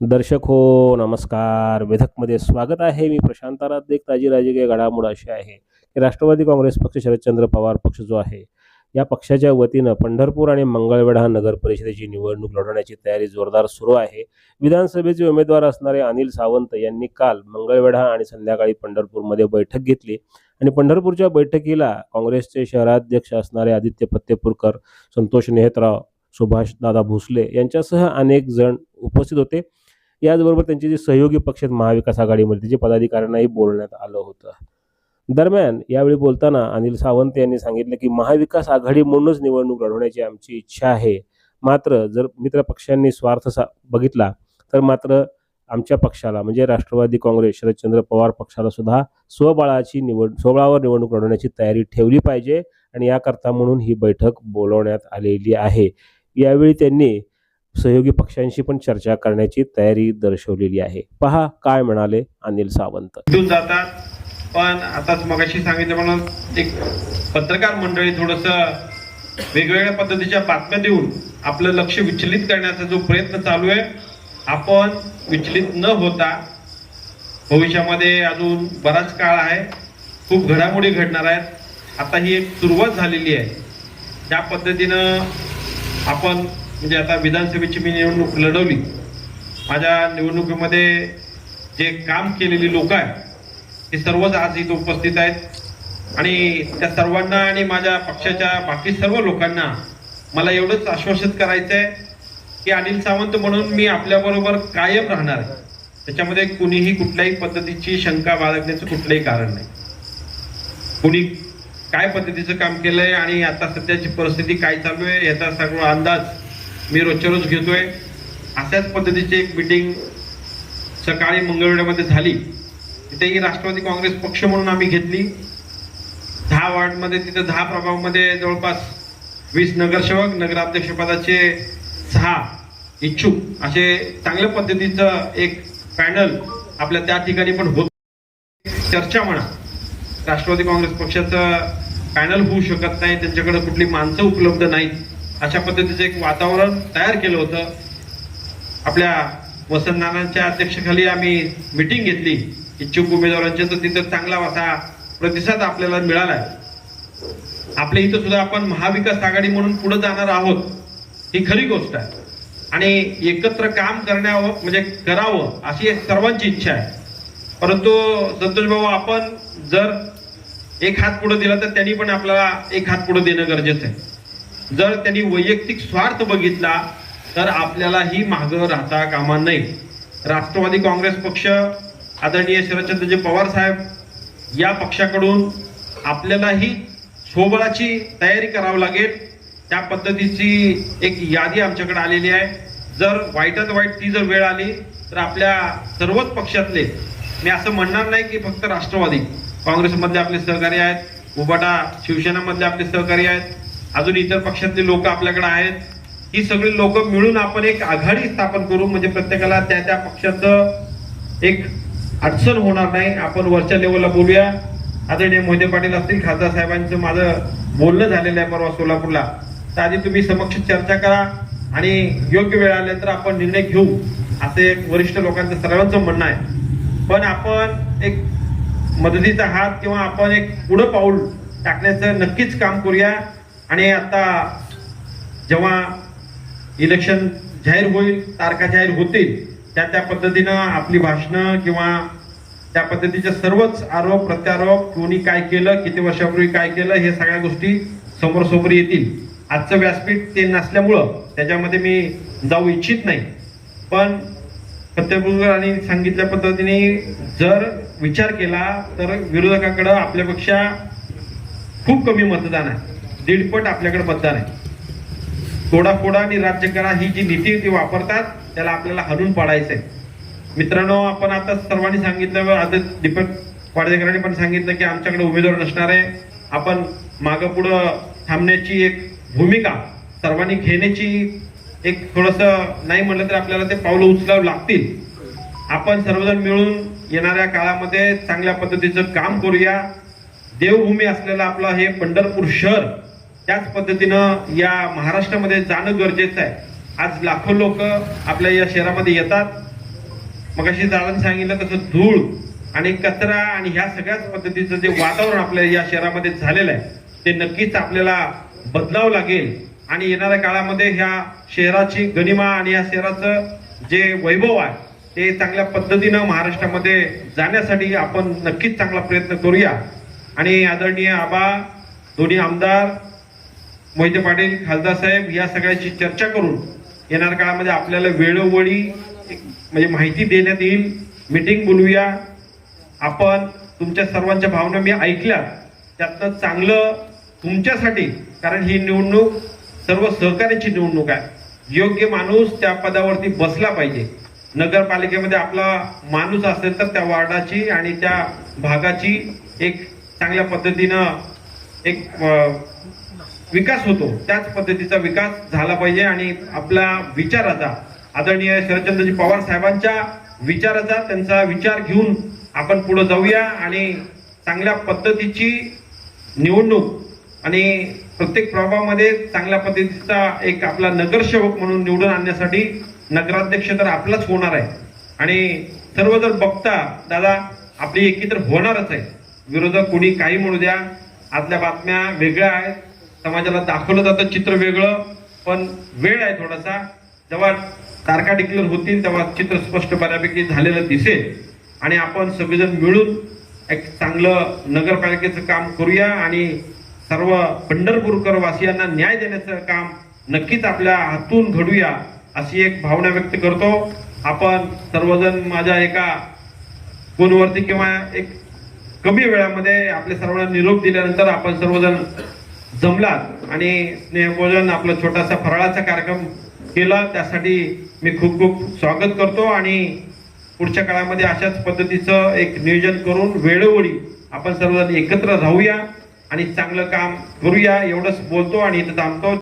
दर्शक हो नमस्कार. वेधकमध्ये स्वागत आहे. मी प्रशांत एक ताजी राजकीय घडामोड अशी आहे की राष्ट्रवादी काँग्रेस पक्ष शरदचंद्र पवार पक्ष जो आहे या पक्षाच्या वतीनं पंढरपूर आणि मंगळवेढा नगर परिषदेची निवडणूक लढवण्याची तयारी जोरदार सुरू आहे. विधानसभेचे उमेदवार असणारे अनिल सावंत यांनी काल मंगळवेढा आणि संध्याकाळी पंढरपूरमध्ये बैठक घेतली आणि पंढरपूरच्या बैठकीला काँग्रेसचे शहराध्यक्ष असणारे आदित्य फत्तेपूरकर संतोष नेहतराव सुभाष दादा भोसले यांच्यासह अनेक जण उपस्थित होते. याचबरोबर त्यांचे जे सहयोगी पक्ष आहेत महाविकास आघाडीमध्ये त्याचे पदाधिकाऱ्यांनाही बोलण्यात आलं होतं. दरम्यान यावेळी बोलताना अनिल सावंत यांनी सांगितलं की महाविकास आघाडी म्हणूनच निवडणूक लढवण्याची आमची इच्छा आहे. मात्र जर मित्र पक्षांनी स्वार्थ सा बघितला तर मात्र आमच्या पक्षाला म्हणजे राष्ट्रवादी काँग्रेस शरदचंद्र पवार पक्षाला सुद्धा स्वबळाची निवड स्वबळावर निवडणूक लढवण्याची तयारी ठेवली पाहिजे. आणि याकरता म्हणून ही बैठक बोलवण्यात आलेली आहे. यावेळी त्यांनी सहयोगी पक्षांशी पण चर्चा करण्याची तयारी दर्शवलेली आहे. पहा काय म्हणाले अनिल सावंत. जातात. पण आताच मगाशी सांगितलं म्हणून एक पत्रकार मंडळी थोडस वेगवेगळ्या पद्धतीच्या बातम्या देऊन आपलं लक्ष विचलित करण्याचा जो प्रयत्न चालू आहे आपण विचलित न होता भविष्यामध्ये अजून बराच काळ आहे. खूप घडामोडी घडणार आहेत. आता ही एक सुरुवात झालेली आहे. त्या पद्धतीनं आपण म्हणजे आता विधानसभेची मी निवडणूक लढवली. माझ्या निवडणुकीमध्ये जे काम केलेली लोक आहेत ते सर्वच आज इथं उपस्थित आहेत. आणि त्या सर्वांना आणि माझ्या पक्षाच्या बाकी सर्व लोकांना मला एवढंच आश्वासित करायचं आहे की अनिल सावंत म्हणून मी आपल्याबरोबर कायम राहणार आहे. त्याच्यामध्ये कुणीही कुठल्याही पद्धतीची शंका बाळगण्याचं कुठलंही कारण नाही. कुणी काय पद्धतीचं काम केलंय आणि आता सध्याची परिस्थिती काय चालू आहे याचा सगळा अंदाज मी रोजच्या रोज घेतोय. अशाच पद्धतीची एक मिटिंग सकाळी मंगळवेढ्यामध्ये झाली. तिथेही राष्ट्रवादी काँग्रेस पक्ष म्हणून आम्ही घेतली. दहा वार्डमध्ये तिथं दहा प्रभागामध्ये जवळपास वीस नगरसेवक नगराध्यक्षपदाचे सहा इच्छुक. असे चांगल्या पद्धतीचं एक पॅनल आपल्या त्या ठिकाणी पण होत. चर्चा म्हणा. राष्ट्रवादी काँग्रेस पक्षाचं पॅनल होऊ शकत नाही. त्यांच्याकडे कुठली माणसं उपलब्ध नाहीत. अशा पद्धतीचं एक वातावरण तयार केलं होतं. आपल्या वसंत नानांच्या आम्ही मिटिंग घेतली. इच्छुक उमेदवारांचे तर तिथं चांगला असा प्रतिसाद आपल्याला मिळालाय आपल्या इथं सुद्धा आपण महाविकास आघाडी म्हणून पुढे जाणार आहोत ही खरी गोष्ट आहे. आणि एकत्र काम करण्यावर म्हणजे करावं अशी एक सर्वांची इच्छा आहे. परंतु संतोष भाऊ आपण जर एक हात पुढे दिला तर त्यांनी पण आपल्याला एक हात पुढे देणं गरजेचं आहे. जर त्यांनी वैयक्तिक स्वार्थ बघितला तर आपल्यालाही मागं राहता कामा नये. राष्ट्रवादी काँग्रेस पक्ष आदरणीय शरदचंद्रजी पवार साहेब या पक्षाकडून आपल्यालाही स्वबळाची तयारी करावी लागेल. त्या पद्धतीची एक यादी आमच्याकडे आलेली आहे. जर वाईटात वाईट ती जर वेळ आली तर आपल्या सर्वच पक्षातले मी असं म्हणणार नाही की फक्त राष्ट्रवादी काँग्रेसमधले आपले सहकारी आहेत उबाटा शिवसेनामधले आपले सहकारी आहेत अजून इतर पक्षातले लोक आपल्याकडे आहेत. ही सगळी लोक मिळून आपण एक आघाडी स्थापन करू. म्हणजे प्रत्येकाला त्या त्या पक्षाचं एक अडचण होणार नाही. आपण वरच्या लेवलला बोलूया. आदरणीय मोहिते पाटील असतील खासदार साहेबांचं माझं बोलणं झालेलं आहे परवा सोलापूरला. तर आधी तुम्ही समक्ष चर्चा करा आणि योग्य वेळ आल्यानंतर आपण निर्णय घेऊ. असं एक वरिष्ठ लोकांचं सर्वांचं म्हणणं आहे. पण आपण एक मदतीचा हात किंवा आपण एक पुढं पाऊल टाकण्याचं नक्कीच काम करूया. आणि आता जेव्हा इलेक्शन जाहीर होईल तारखा जाहीर होतील त्या त्या पद्धतीनं आपली भाषणं किंवा त्या पद्धतीचे सर्वच आरोप प्रत्यारोप कोणी काय केलं किती वर्षापूर्वी काय केलं हे सगळ्या गोष्टी समोर समोर येतील. आजचं व्यासपीठ ते नसल्यामुळं त्याच्यामध्ये मी जाऊ इच्छित नाही. पण आणि सांगितल्या पद्धतीने जर विचार केला तर विरोधकाकडं आपल्यापेक्षा खूप कमी मतदान आहे. दीडपट आपल्याकडे मतदान आहे. तोडाफोडा आणि राज्य करा ही जी नीती ती वापरतात त्याला आपल्याला हरून पाडायचं आहे. मित्रांनो आपण आता सर्वांनी सांगितलं आता दीपक पाडदेकरांनी पण सांगितलं की आमच्याकडे उमेदवार नसणार आहे. आपण मागं पुढं थांबण्याची एक भूमिका सर्वांनी घेण्याची एक थोडस नाही म्हटलं तर आपल्याला ते पावलं उचलावं लागतील. आपण सर्वजण मिळून येणाऱ्या काळामध्ये चांगल्या पद्धतीचं काम करूया. देवभूमी असलेलं आपलं हे पंढरपूर शहर त्याच पद्धतीनं या महाराष्ट्रामध्ये जाणं गरजेचं आहे. आज लाखो लोक आपल्या या शहरामध्ये येतात. मगाशी दादाने सांगितलं तसं धूळ आणि कचरा आणि ह्या सगळ्याच पद्धतीचं जे वातावरण आपल्या या शहरामध्ये झालेलं आहे ते नक्कीच आपल्याला बदलावं लागेल. आणि येणाऱ्या काळामध्ये ह्या शहराची गणिमा आणि या शहराचं जे वैभव आहे ते चांगल्या पद्धतीनं महाराष्ट्रामध्ये जाण्यासाठी आपण नक्कीच चांगला प्रयत्न करूया. आणि आदरणीय आबा दोन्ही आमदार मोहिते पाटील खासदार साहेब या सगळ्याची चर्चा करून येणाऱ्या काळामध्ये आपल्याला वेळोवेळी म्हणजे माहिती देण्यात येईल. मीटिंग बोलूया. आपण तुमच्या सर्वांच्या भावना मी ऐकल्या. त्यातनं चांगलं तुमच्यासाठी कारण ही निवडणूक सर्व सहकार्याची निवडणूक आहे. योग्य माणूस त्या पदावरती बसला पाहिजे. नगरपालिकेमध्ये आपला माणूस असेल तर त्या वार्डाची आणि त्या भागाची एक चांगल्या पद्धतीनं एक विकास होतो त्याच पद्धतीचा विकास झाला पाहिजे आणि आपला विचाराचा आदरणीय शरदचंद्रजी पवार साहेबांच्या विचाराचा त्यांचा विचार घेऊन आपण पुढे जाऊया आणि चांगल्या पद्धतीची निवडणूक आणि प्रत्येक प्रभावामध्ये चांगल्या पद्धतीचा एक आपला नगरसेवक म्हणून निवडून आणण्यासाठी नगराध्यक्ष तर आपलाच होणार आहे. आणि सर्व जर बघता दादा आपली एकी तर होणारच आहे. विरोधक कोणी काही म्हणू द्या आतल्या बातम्या वेगळ्या आहेत. समाजाला दाखवलं जातं चित्र वेगळं पण वेळ आहे थोडासा. जेव्हा तारखा डिक्लेअर होतील तेव्हा चित्र स्पष्ट बऱ्यापैकी झालेलं दिसेल. आणि आपण सगळेजण मिळून एक चांगलं नगरपालिकेचं काम करूया आणि सर्व पंढरपूरकर वासियांना न्याय देण्याचं काम नक्कीच आपल्या हातून घडूया अशी एक भावना व्यक्त करतो. आपण सर्वजण माझ्या एका फोनवरती किंवा एक कमी वेळामध्ये आपल्या सर्वांना निरोप दिल्यानंतर आपण सर्वजण जमलात आणि स्नेहभोजन आपला छोटासा फराळाचा कार्यक्रम केला. त्यासाठी मी खूप खूप स्वागत करतो आणि पुढच्या काळामध्ये अशाच पद्धतीचं एक नियोजन करून वेळोवेळी आपण सर्वजण एकत्र राहूया आणि चांगलं काम करूया एवढंच बोलतो आणि इथं थांबतो.